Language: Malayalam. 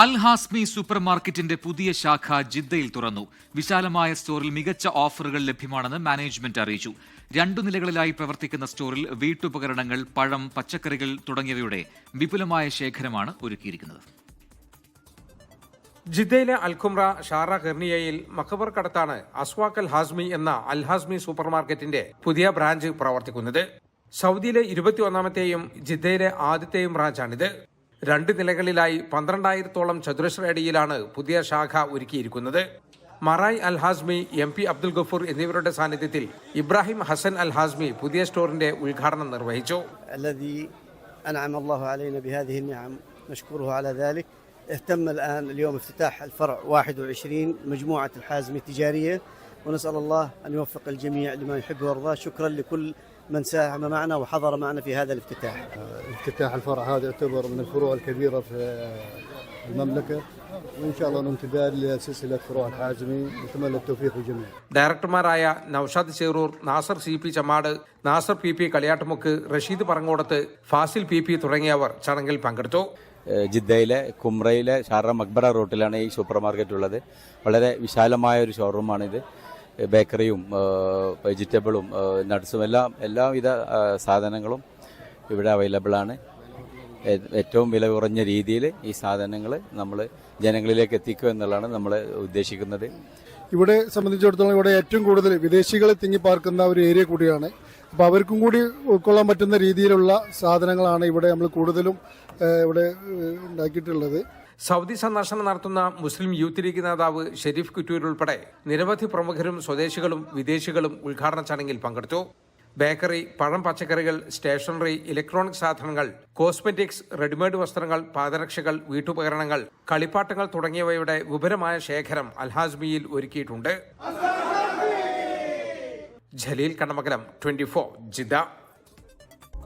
അൽ ഹാസ്മി സൂപ്പർ മാർക്കറ്റിന്റെ പുതിയ ശാഖ ജിദ്ദയിൽ തുറന്നു. വിശാലമായ സ്റ്റോറിൽ മികച്ച ഓഫറുകൾ ലഭ്യമാണെന്ന് മാനേജ്മെന്റ് അറിയിച്ചു. രണ്ടു നിലകളിലായി പ്രവർത്തിക്കുന്ന സ്റ്റോറിൽ വീട്ടുപകരണങ്ങൾ പഴം പച്ചക്കറികൾ തുടങ്ങിയവയുടെ വിപുലമായ ശേഖരമാണ് ഒരുക്കിയിരിക്കുന്നത്. ജിദ്ദയിലെ അൽഖുംറ ഷാറ കെർണിയയിൽ മഖബർ കടത്താണ് അസ്വാഖ് അൽ ഹാസ്മി എന്ന അൽ ഹാസ്മി സൂപ്പർ മാർക്കറ്റിന്റെ പുതിയ ബ്രാഞ്ച് പ്രവർത്തിക്കുന്നത്. സൗദിയിലെ ഇരുപത്തിയൊന്നാമത്തെയും ജിദ്ദയിലെ ആദ്യത്തെയും ബ്രാഞ്ചാണിത്. രണ്ട് നിലകളിലായി പന്ത്രണ്ടായിരത്തോളം ചതുരശ്ര അടിയിലാണ് പുതിയ ശാഖ ഒരുക്കിയിരിക്കുന്നത് Marai Al Hazmi M P Abdul Gafoor എന്നിവരുടെ സാന്നിധ്യത്തിൽ ഇബ്രാഹിം ഹസൻ അൽ ഹാസ്മി പുതിയ സ്റ്റോറിന്റെ ഉദ്ഘാടനം നിർവഹിച്ചു الذي أنعم الله علينا بهذه النعم نشكره على ذلك اهتم الآن اليوم افتتاح الفرع 21 مجموعة الحازمة التجارية ونسأل الله أن يوفق الجميع لما يحب ويرضاه شكرا لكل من ساهم معنا وحضر معنا في هذا الافتتاح افتتاح الفرع هذا يعتبر من الفروع الكبيرة في المملكة وإن شاء الله نمتداد لسلسلة فروع الحازمي نتمنى التوفيق للجميع ഡയറക്ടർമാരായ Noushad Cheroor Nasar C P Chammad Nasar P P Kaliyattumukku Rasheed Parangodath Fasil P P തുടങ്ങിയവർ ചടങ്ങിൽ പങ്കെടുത്തു ഏഹ് ജിദ്ദയിലെ കുമ്രയിലെ ഷാറ മക്ബറ റൂട്ടിലാണ് ഈ സൂപ്പർ മാർക്കറ്റ് ഉള്ളത് വളരെ വിശാലമായ ഒരു ഷോറൂമാണിത് ബേക്കറിയും വെജിറ്റബിളും നട്ട്സും എല്ലാം എല്ലാവിധ സാധനങ്ങളും ഇവിടെ അവൈലബിൾ ആണ് ഏറ്റവും വില കുറഞ്ഞ രീതിയിൽ ഈ സാധനങ്ങൾ നമ്മൾ ജനങ്ങളിലേക്ക് എത്തിക്കുക എന്നുള്ളതാണ് നമ്മൾ ഉദ്ദേശിക്കുന്നത്. ഇവിടെ സംബന്ധിച്ചിടത്തോളം ഇവിടെ ഏറ്റവും കൂടുതൽ വിദേശികൾ തിങ്ങിപ്പാർക്കുന്ന ഒരു ഏരിയ കൂടിയാണ്. അപ്പോൾ അവർക്കും കൂടി ഉൾക്കൊള്ളാൻ പറ്റുന്ന രീതിയിലുള്ള സാധനങ്ങളാണ് ഇവിടെ നമ്മൾ കൂടുതലും ഇവിടെ ഉണ്ടാക്കിയിട്ടുള്ളത്. സൗദി സന്ദർശനം നടത്തുന്ന മുസ്ലിം യൂത്ത് ലീഗ് നേതാവ് ഷെരീഫ് കുറ്റൂർ ഉൾപ്പെടെ നിരവധി പ്രമുഖരും സ്വദേശികളും വിദേശികളും ഉദ്ഘാടന ചടങ്ങിൽ പങ്കെടുത്തു. ബേക്കറി പഴം പച്ചക്കറികൾ സ്റ്റേഷനറി ഇലക്ട്രോണിക് സാധനങ്ങൾ കോസ്മെറ്റിക്സ് റെഡിമെയ്ഡ് വസ്ത്രങ്ങൾ പാദരക്ഷകൾ വീട്ടുപകരണങ്ങൾ കളിപ്പാട്ടങ്ങൾ തുടങ്ങിയവയുടെ വിപുലമായ ശേഖരം അൽഹാസ്മിയിൽ ഒരുക്കിയിട്ടുണ്ട്. Jaleel Kannamakalam twenty four Jeddah